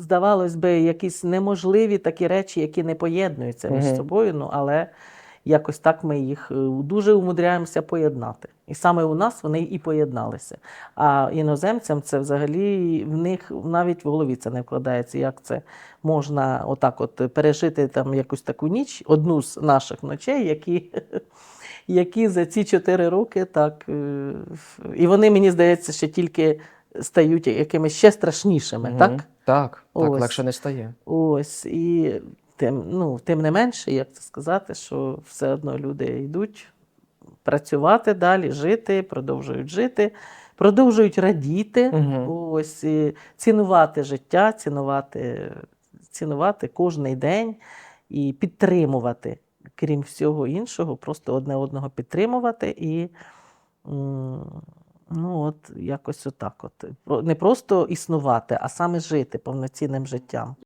здавалось би, якісь неможливі такі речі, які не поєднуються між Мгм. собою, ну але якось так ми їх е, дуже умудряємося поєднати. І саме у нас вони і поєдналися. А іноземцям це взагалі в них навіть в голові це не вкладається. Як це можна отак от пережити там якусь таку ніч, одну з наших ночей, які, які за ці чотири роки так. е, І вони, мені здається, ще тільки стають якимись ще страшнішими, так? Так, так, Ось. легше не стає. Ось, і тим, ну, тим не менше, як це сказати, що все одно люди йдуть працювати далі, жити, продовжують жити, продовжують радіти, Мгм. ось, і цінувати життя, цінувати, цінувати кожний день і підтримувати, крім всього іншого, просто одне одного підтримувати і. м, Ну, от якось отак. От. Не просто існувати, а саме жити повноцінним життям.